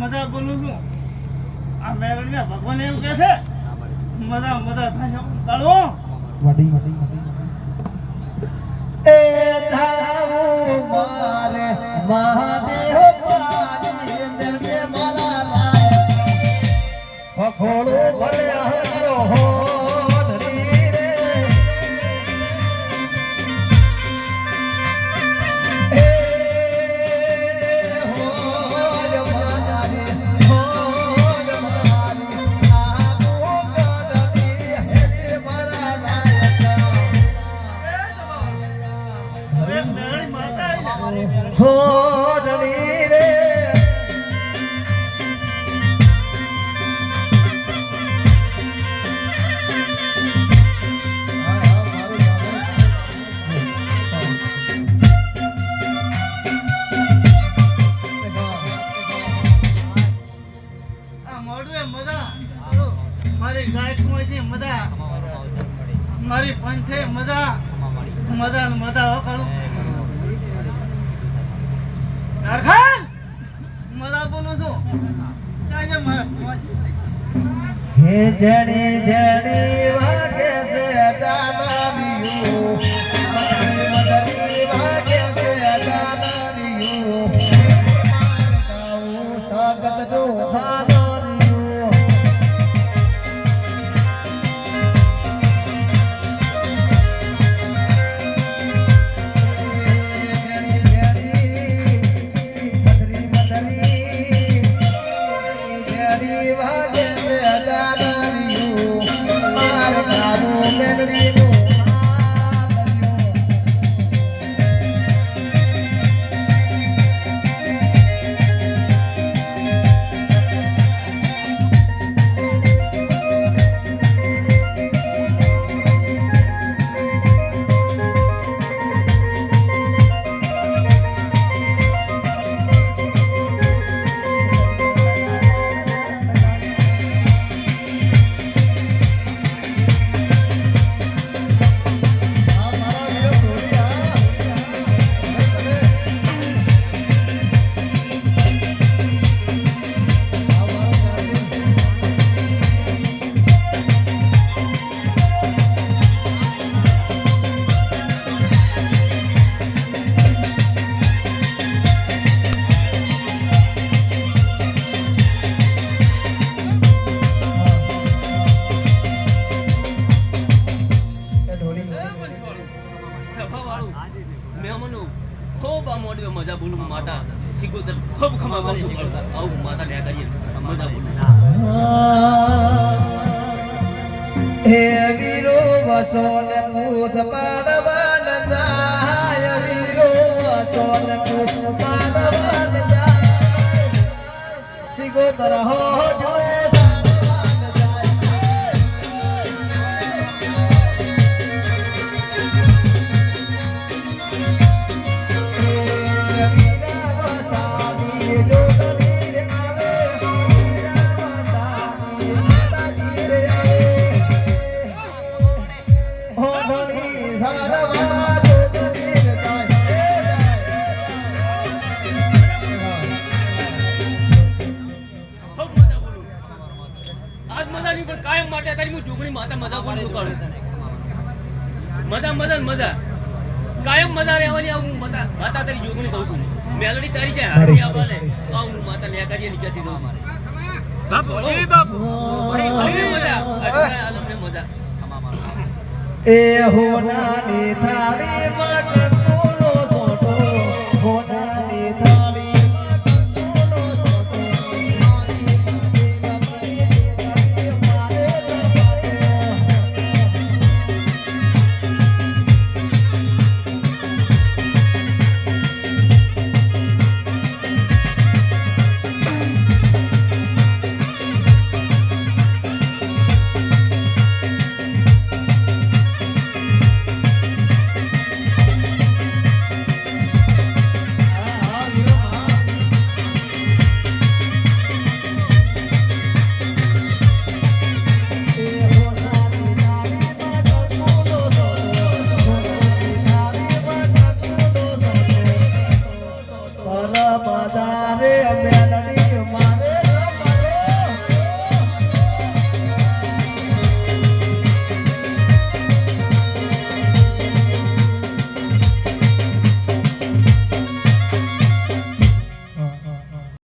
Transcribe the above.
મજા બોલું છું. આ મેલડીના ભગવાન એવું કહે છે મજા મજા થાય મહાદેવ માતા આવી રે. મારી ગાય કુંવર છે મજા મારી પંથે મજા મજા મજા હો કાળો ઝારખંડ મજા બોલું છું. છે મારા હે Saturday. મજા બોલું માતા સિગોદર ખૂબ ખમા છું પણ આવું માતા લ્યા કરીએ મજા બોલું. હે વીરો વસો ને પૂછ પાડવાન જાય. વીરો વસો ને પૂછ પાડવાન જાય. સિગોતર હો પણ તારી હું જોગણી માતા મજા બોલું છું મજા મજા મજા. કાયમ મજા રહેવાની આવું માતા માતા તારી જોગણી કહું છું. મેલડી તારી જાય હારી આ તો હું માતા લ્યા કરીએ નીકળતી દઉં મારે બાપુ એ બાપુ. મજા. આલમ ને મજા. એ હોનાની થાળીમાં કંકુનો સોટો. હોનાની થાળીમાં